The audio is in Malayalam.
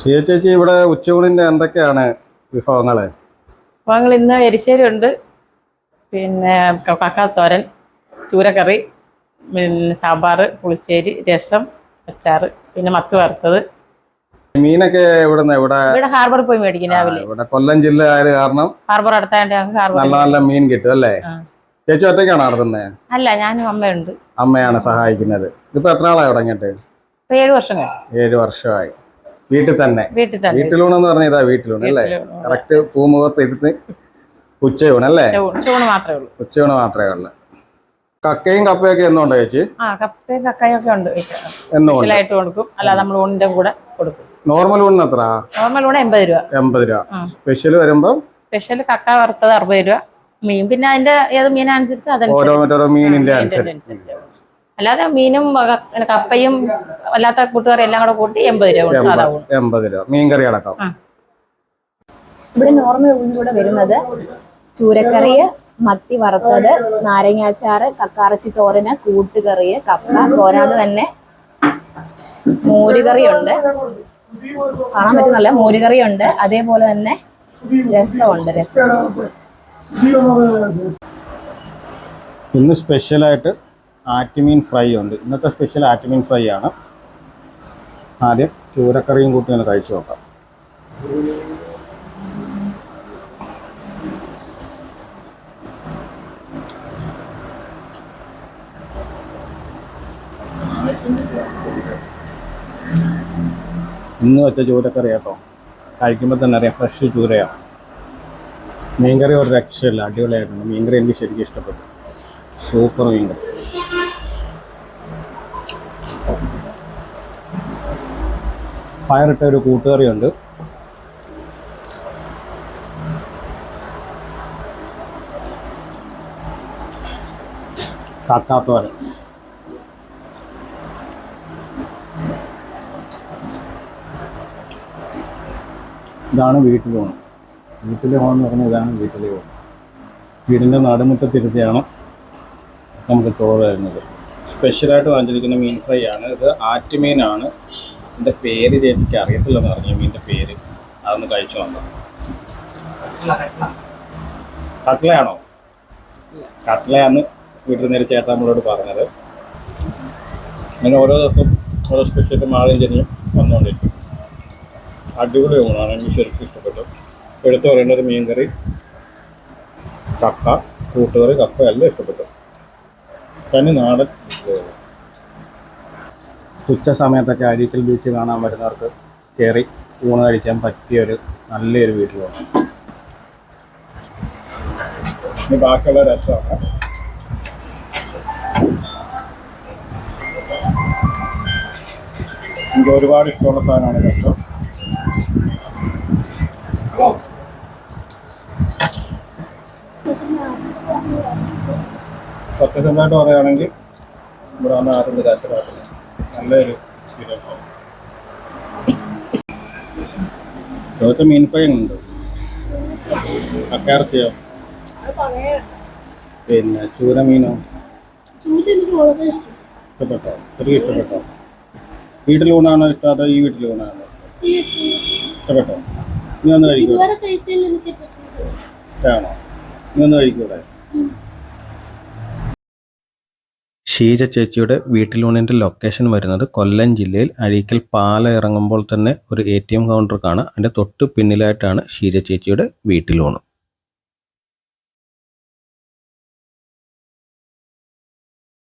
ഷിയ ചേച്ചി ഇവിടെ ഉച്ചയൂണിന്റെ എന്തൊക്കെയാണ് വിഭവങ്ങൾ? വിഭവങ്ങൾ ഇന്ന് എരിശ്ശേരി ഉണ്ട്. പിന്നെ കക്കാത്തോരൻ ചൂരക്കറി പിന്നെ സാമ്പാർ പുളിശ്ശേരി രസം അച്ചാർ പിന്നെ മത്ത് വറുത്തത്. മീനൊക്കെ ഇവിടുന്ന് ഇവിടെ ഇവിടെ ഹാർബറിൽ പോയി മേടിക്കും രാവിലെ. ഇവിടെ കൊല്ലം ജില്ല ആയത് കാരണം ഹാർബർ നല്ല നല്ല മീൻ കിട്ടും അല്ലേ. ചേച്ചി ഒറ്റയ്ക്കാണ് നടത്തുന്നത് അല്ല ഞാനും അമ്മയുണ്ട്. അമ്മയാണ് സഹായിക്കുന്നത്. ഇപ്പൊ എത്ര നാളായി തുടങ്ങിയിട്ട് ഏഴു വർഷം ഏഴ് വർഷമായി. വീട്ടിൽ തന്നെ. വീട്ടിൽ തന്നെ. വീട്ടിലൂണെന്ന് പറഞ്ഞ ഇതാ വീട്ടിലൂണ് അല്ലേ. കറക്റ്റ് പൂമുഖത്ത് എടുത്ത് ഉച്ചയൂണ് അല്ലേ? ചൂണ് ചൂണ് മാത്രമേ ഉള്ളൂ. ഉച്ചയൂണ് മാത്രമേ ഉള്ളൂ. കക്കയും കപ്പയൊക്കെ എന്നുണ്ടോ ചേച്ചി? ആ കപ്പയും കക്കായും ഒക്കെ ഉണ്ട് എന്നുണ്ട് കൊടുക്കും. അല്ലാതെ നമ്മൾ ഊണിന്റെ കൂടെ കൊടുക്കും. നോർമൽ ഊണിന് എത്ര നോർമൽ ഊണ് എൺപത് രൂപ. എൺപത് രൂപ. സ്പെഷ്യൽ വരുമ്പോൾ സ്പെഷ്യൽ കക്ക വറുത്തത് അറുപത് രൂപ. മീൻ പിന്നെ അതിന്റെ ഏത് മീനനുസരിച്ച് ഓരോ അതനുസരിച്ച് മറ്റോരോ മീനിന്റെ അനുസരിച്ച്. അല്ലാതെ മീനും കപ്പയും അല്ലാത്ത കൂട്ടുകറി എല്ലാം കൂടെ കൂട്ടി എൺപത് രൂപ സാധാ എൺപത് രൂപ. മീൻകറി അടക്കം. ഇവിടെ നോർമൽ ഊണിലൂടെ വരുന്നത് ചൂരക്കറി മത്തി വറുത്തത് നാരങ്ങാച്ചാറ് കക്കാറച്ചി തോരന് കൂട്ടുകറി കപ്പ പോരാതെ തന്നെ മോരുകറിയുണ്ട്. കാണാൻ പറ്റുന്നല്ല മോരുകറിയുണ്ട്. അതേപോലെ തന്നെ രസമുണ്ട് രസം. ഇന്ന് സ്പെഷ്യലായിട്ട് ആറ്റുമീൻ ഫ്രൈ ഉണ്ട്. ഇന്നത്തെ സ്പെഷ്യൽ ആറ്റുമീൻ ഫ്രൈ ആണ്. ആദ്യം ചൂരക്കറിയും കൂട്ടി ഒന്ന് കഴിച്ചു നോക്കാം. ഇന്ന് വെച്ച ചൂരക്കറി കേട്ടോ. കഴിക്കുമ്പോൾ തന്നെ അറിയാം ഫ്രഷ് ചൂരയാണ്. മീൻകറി ഒരു രക്ഷയില്ല അടിപൊളിയായിട്ടുണ്ട് മീൻകറി എനിക്ക് ശരിക്കും ഇഷ്ടപ്പെട്ടു. സൂപ്പർ മീൻകറി. പയറിട്ട ഒരു കൂട്ടുകറിയുണ്ട്. കാക്കാത്തോരൻ. ഇതാണ് വീട്ടിൽ ഓണം. വീട്ടിലെ ഓണം എന്ന് പറഞ്ഞാൽ ഇതാണ് വീട്ടിലെ ഓണം. വീടിന്റെ നടുമുറ്റത്തിരുത്തിയാണ് നമുക്ക് ചോറ് തരുന്നത്. സ്പെഷ്യലായിട്ട് വാങ്ങിച്ചിരിക്കുന്ന മീൻ ഫ്രൈ ആണ്. ഇത് ആറ്റുമീനാണ്. ഇതിന്റെ പേര് ചേച്ചിക്ക് അറിയത്തില്ലെന്ന് പറഞ്ഞു. മീന്റെ പേര്. അതൊന്ന് കഴിച്ചു വന്നോ കട്ട്ലയാണോ കട്ട്ലയാന്ന് വീട്ടിൽ നിന്ന് ചേട്ടാ ചേട്ടൻ നമ്മളോട് പറഞ്ഞത്. അങ്ങനെ ഓരോ ദിവസം ഓരോ സ്പെഷ്യൽ മാളയും ചെറിയും വന്നുകൊണ്ടിരിക്കും. അടിപൊളി ഊണാണ്. എനിക്ക് ശരിക്കും ഇഷ്ടപ്പെട്ടു. എടുത്തു പറയേണ്ട ഒരു മീൻകറി കക്ക കൂട്ടുകറി കപ്പ എല്ലാം ഇഷ്ടപ്പെട്ടു. തനി നാടൻ. ഉച്ച സമയത്തൊക്കെ അരീക്കൽ ബീച്ച് കാണാൻ വരുന്നവർക്ക് കയറി ഊണ് കഴിക്കാൻ പറ്റിയൊരു നല്ലൊരു വീട്ടിലാണ് ബാക്കിയുള്ള രസമാണ് എനിക്ക് ഒരുപാട് ഇഷ്ടമുള്ള സാധനമാണ് രസം സത്യസന്ധമായിട്ട് പറയുകയാണെങ്കിൽ ഇവിടെ വന്ന് ആരും നിരാശരാക്കില്ല നല്ലൊരു ആണ് ഇവിടുത്തെ മീൻ ഫ്രൈ ഉണ്ട് അക്കാർച്ചയോ പിന്നെ ചൂര മീനോ? ഇഷ്ടപ്പെട്ടോ? ചെറിയ ഇഷ്ടപ്പെട്ടോ? വീട്ടിൽ ഊണാണോ ഇഷ്ടം അതോ ഈ വീട്ടിൽ ഊണാണോ ഇഷ്ടപ്പെട്ടോ? നീ ഒന്ന് കഴിക്കൂടെ. ആണോ നീ ഒന്ന് കഴിക്കൂടെ ഷീജ ചേച്ചിയുടെ വീട്ടിലൂണിന്റെ ലൊക്കേഷൻ വരുന്നത് കൊല്ലം ജില്ലയിൽ അഴീക്കൽ പാല ഇറങ്ങുമ്പോൾ തന്നെ ഒരു എ ടി എം കൗണ്ടർ കാണാം അതിന്റെ തൊട്ട് പിന്നിലായിട്ടാണ് ഷീജ ചേച്ചിയുടെ വീട്ടിലൂണ്.